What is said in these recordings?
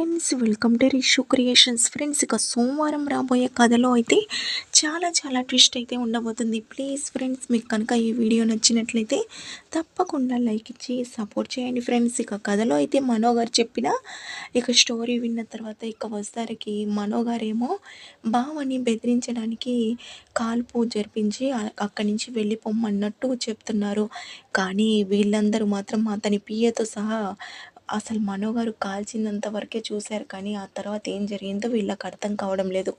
Friends welcome to Rishu creations. Friends ఇక సోమవారం రాబోయే కథలో అయితే చాలా చాలా ట్విస్ట్ అయితే ఉండబోతుంది. ప్లీజ్ ఫ్రెండ్స్ మీకు కనుక ఈ వీడియో నచ్చినట్లయితే తప్పకుండా లైక్ ఇచ్చి సపోర్ట్ చేయండి ఫ్రెండ్స్. ఇక కథలో అయితే మనో గారు చెప్పిన ఇక స్టోరీ విన్న తర్వాత ఇక వస్తారికి మనో గారేమో బావని బెదిరించడానికి కాల్పు జరిపించి అక్కడి నుంచి వెళ్ళిపోమ్మన్నట్టు చెప్తున్నారు. కానీ వీళ్ళందరూ మాత్రం అతని పియతో సహా అసలు మనోగారు కాల్చినంత వరకే చూశారు కానీ ఆ తర్వాత ఏం జరిగిందో వీళ్ళకి అర్థం కావడం లేదు.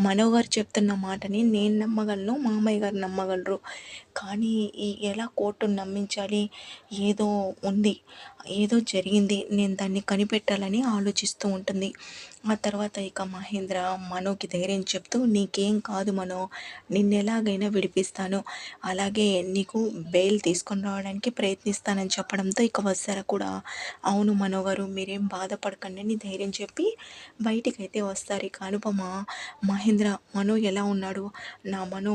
మనోగారు చెప్తున్న మాటని నేను నమ్మగలను మామయ్య గారు నమ్మగలరు. కానీ ఎలా కోర్టును నమ్మించాలి? ఏదో ఉంది. ఏదో జరిగింది నేను దాన్ని కనిపెట్టాలని ఆలోచిస్తూ ఉంటుంది. ఆ తర్వాత ఇక మహేంద్ర మనోకి ధైర్యం చెప్తూ నీకేం కాదు మనో నిన్ను ఎలాగైనా విడిపిస్తాను. అలాగే నీకు బెయిల్ తీసుకొని రావడానికి ప్రయత్నిస్తానని చెప్పడంతో ఇక వస్తారా కూడా అవును మనోగారు మీరేం బాధపడకండి అని ధైర్యం చెప్పి బయటికైతే వస్తారు. ఇక అనుపమ మహేంద్ర మనో ఎలా ఉన్నాడు? నా మనో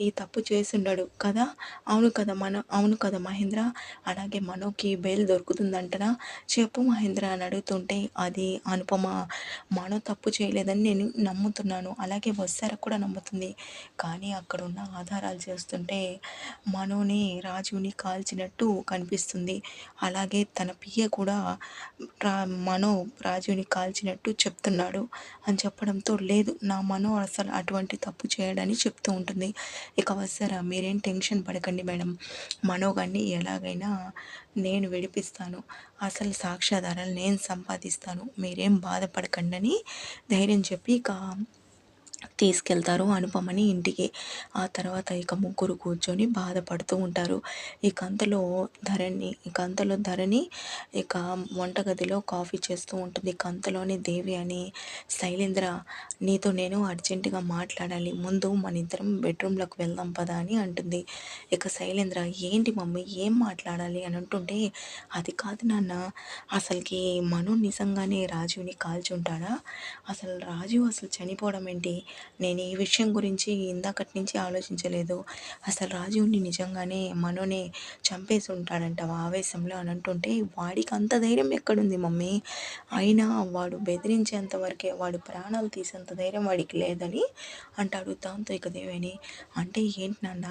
ఈ తప్పు చేసిండాడు కదా? అవును కదా మన అవును కదా మహేంద్ర? అలాగే మనోకి బెయిల్ దొరుకుతుంది? అవుతుందంటనా చెప్పు మహేంద్ర అని అడుగుతుంటే అది అనుపమ మనో తప్పు చేయలేదని నేను నమ్ముతున్నాను. అలాగే వస్తారా కూడా నమ్ముతుంది. కానీ అక్కడ ఉన్న ఆధారాలు చేస్తుంటే మనోని రాజుని కాల్చినట్టు కనిపిస్తుంది. అలాగే తన పియ్య కూడా రా మనో రాజుని కాల్చినట్టు చెప్తున్నాడు. అని చెప్పడంతో లేదు నా మనో అసలు అటువంటి తప్పు చేయడని చెప్తూ ఉంటుంది. ఇక వస్తారా? మీరేం టెన్షన్ పడకండి మేడం. మనో గారిని ఎలాగైనా నేను విడిపిస్తాను. అసలు సాక్ష్యాధారాలు నేను సంపాదిస్తాను. మీరేం బాధపడకండి అని ధైర్యం చెప్పి ఇక తీసుకెళ్తారు అనుపమని ఇంటికి. ఆ తర్వాత ఇక ముగ్గురు కూర్చొని బాధపడుతూ ఉంటారు. ఇక అంతలో ధరణి ఇక అంతలో ధరణి ఇక వంటగదిలో కాఫీ చేస్తూ ఉంటుంది. ఇక అంతలోనే దేవి అని శైలేంద్ర నీతో నేను అర్జెంటుగా మాట్లాడాలి. ముందు మన ఇద్దరం బెడ్రూమ్లోకి వెళ్దాం పదా అని అంటుంది. ఇక శైలేంద్ర ఏంటి మమ్మీ? ఏం మాట్లాడాలి? అని అంటుంటే అది కాదు నాన్న అసలుకి మను నిజంగానే రాజుని కాల్చుంటాడా? అసలు రాజు అసలు చనిపోవడం ఏంటి? నేను ఈ విషయం గురించి ఇందాకటి నుంచి ఆలోచించలేదు. అసలు రాజుని నిజంగానే మనోనే చంపేసి ఉంటాడంట ఆవేశంలో అని అంటుంటే వాడికి అంత ధైర్యం ఎక్కడుంది మమ్మీ? అయినా వాడు బెదిరించేంత వరకే వాడు ప్రాణాలు తీసేంత ధైర్యం వాడికి లేదని అంటాడు దాంతో ఇక దేవేని. అంటే ఏంటి నాన్న?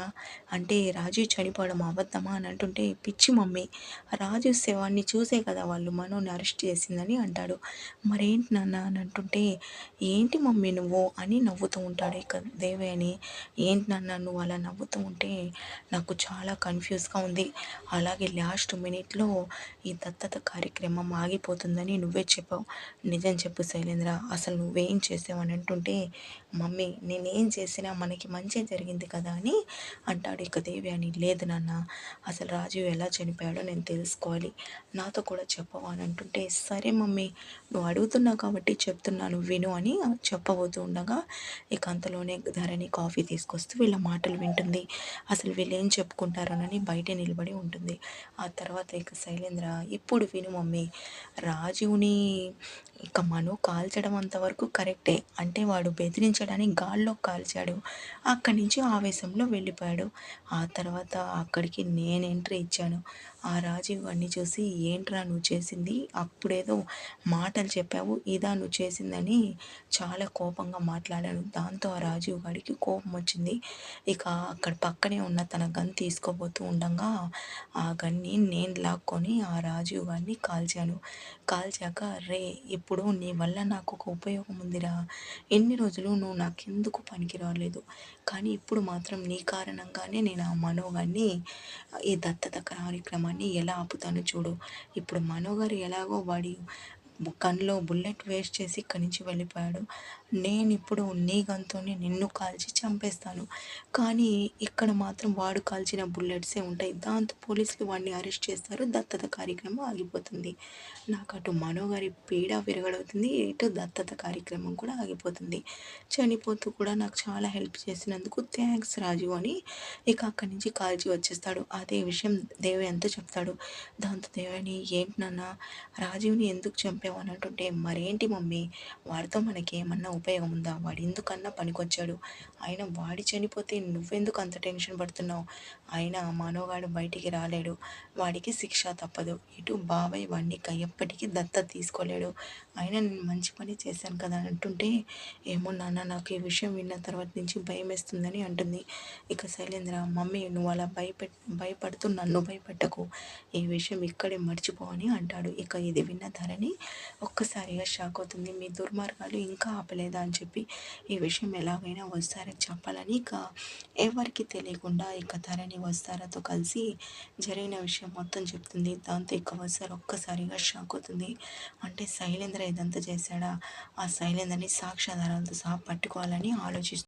అంటే రాజు చనిపోవడం అబద్ధమా అని అంటుంటే పిచ్చి మమ్మీ. రాజు శవాన్ని చూసే కదా వాళ్ళు మనోని అరెస్ట్ చేసిందని అంటాడు. మరేంటి నాన్న అని అంటుంటే ఏంటి మమ్మీ నువ్వు అని నవ్వుతూ ఉంటాడు. ఇక దేవేని ఏంటి నాన్న నువ్వు అలా నవ్వుతూ ఉంటే నాకు చాలా కన్ఫ్యూజ్గా ఉంది. అలాగే లాస్ట్ మినిట్లో ఈ దత్తత కార్యక్రమం ఆగిపోతుందని నువ్వే చెప్పావు. నిజం చెప్పు శైలేంద్ర అసలు నువ్వేం చేసావని అంటుంటే మమ్మీ నేనేం చేసినా మనకి మంచి జరిగింది కదా అని అంటాడు. ఇక దేవి అని లేదు నాన్న అసలు రాజు ఎలా చనిపోయాడో నేను తెలుసుకోవాలి. నాతో కూడా చెప్పవా అని అంటుంటే సరే మమ్మీ నువ్వు అడుగుతున్నావు కాబట్టి చెప్తున్నాను విను అని చెప్పబోతూ ఉండగా ఇక అంతలోనే ధరణి కాఫీ తీసుకొస్తూ వీళ్ళ మాటలు వింటుంది. అసలు వీళ్ళు ఏం చెప్పుకుంటారోనని బయట నిలబడి ఉంటుంది. ఆ తర్వాత ఇక శైలేంద్ర ఇప్పుడు విను మమ్మీ రాజుని ఇక మను కాల్చడం అంతవరకు కరెక్టే. అంటే వాడు బెదిరించడానికి గాల్లో కాల్చాడు. అక్కడి నుంచి ఆవేశంలో వెళ్ళిపోయాడు. ఆ తర్వాత అక్కడికి నేను ఎంట్రీ ఇచ్చాను. ఆ రాజీవ్ అన్నీ చూసి ఏంట్రా నువ్వు చేసింది? అప్పుడేదో మాటలు చెప్పావు. ఇదా నువ్వు చేసిందని చాలా కోపంగా మాట్లాడాను. దాంతో ఆ రాజీవ్ గారికి కోపం వచ్చింది. ఇక అక్కడ పక్కనే ఉన్న తన గన్ తీసుకోబోతూ ఉండగా ఆ గన్ని నేను లాక్కొని ఆ రాజీవ్ గారిని కాల్చాను. కాల్చాక రే ఇప్పుడు ఇప్పుడు నీ వల్ల నాకు ఒక ఉపయోగం ఉందిరా. ఎన్ని రోజులు నువ్వు నాకెందుకు పనికి రాలేదు? కానీ ఇప్పుడు మాత్రం నీ కారణంగానే నేను ఆ మనోగాన్ని ఈ దత్తత కార్యక్రమాన్ని ఎలా ఆపుతాను చూడు. ఇప్పుడు మనోగారు ఎలాగో వాడి కన్నులో బుల్లెట్ వేస్ట్ చేసి ఇక్కడి నుంచి వెళ్ళిపోయాడు. నేను ఇప్పుడు నీ గంతోనే నిన్ను కాల్చి చంపేస్తాను. కానీ ఇక్కడ మాత్రం వాడు కాల్చిన బుల్లెట్సే ఉంటాయి. దాంతో పోలీసులు వాడిని అరెస్ట్ చేస్తారు. దత్తత కార్యక్రమం ఆగిపోతుంది. నాకు అటు మనోగారి పీడ విరగడవుతుంది. ఇటు దత్తత కార్యక్రమం కూడా ఆగిపోతుంది. చనిపోతూ కూడా నాకు చాలా హెల్ప్ చేసినందుకు థ్యాంక్స్ రాజు అని ఇక అక్కడి నుంచి కాల్చి వచ్చేస్తాడు. అదే విషయం దేవి అంతా చెప్తాడు. దాంతో దేవని ఏంటి నాన్న రాజీవ్ని ఎందుకు చంపావు? అని అంటుంటే మరేంటి మమ్మీ? వాడితో మనకేమన్నా ఉపయోగం ఉందా? వాడు ఎందుకన్నా పనికొచ్చాడు? ఆయన వాడి చనిపోతే నువ్వెందుకు అంత టెన్షన్ పడుతున్నావు? ఆయన మానవగాడు బయటికి రాలేడు. వాడికి శిక్ష తప్పదు. ఇటు బాబాయ్ వాడిని ఎప్పటికీ దత్త తీసుకోలేడు. ఆయన నేను మంచి పని చేశాను కదా అంటుంటే ఏమో నాన్న నాకు ఈ విషయం విన్న తర్వాత నుంచి భయం వేస్తుందని అంటుంది. ఇక శైలేంద్ర మమ్మీ నువ్వు అలా భయపె భయపడుతూ నన్ను భయపెట్టకు. ఈ విషయం ఇక్కడే మర్చిపో అని అంటాడు. ఇక ఇది విన్న ధరణి ఒక్కసారిగా షాక్ అవుతుంది. మీ దుర్మార్గాలు ఇంకా ఆపలేదు. లేదా అని చెప్పి ఈ విషయం ఎలాగైనా వస్తారని చెప్పాలని ఇక ఎవరికి తెలియకుండా ఇక ధరణి వస్తారతో కలిసి జరిగిన విషయం మొత్తం చెప్తుంది. దాంతో ఇక వస్తారు ఒక్కసారిగా షాక్ అవుతుంది. అంటే శైలేంద్ర ఇదంతా చేశాడా? ఆ శైలేంద్రని సాక్ష్యాధారాలతో సహా పట్టుకోవాలని ఆలోచిస్తుంది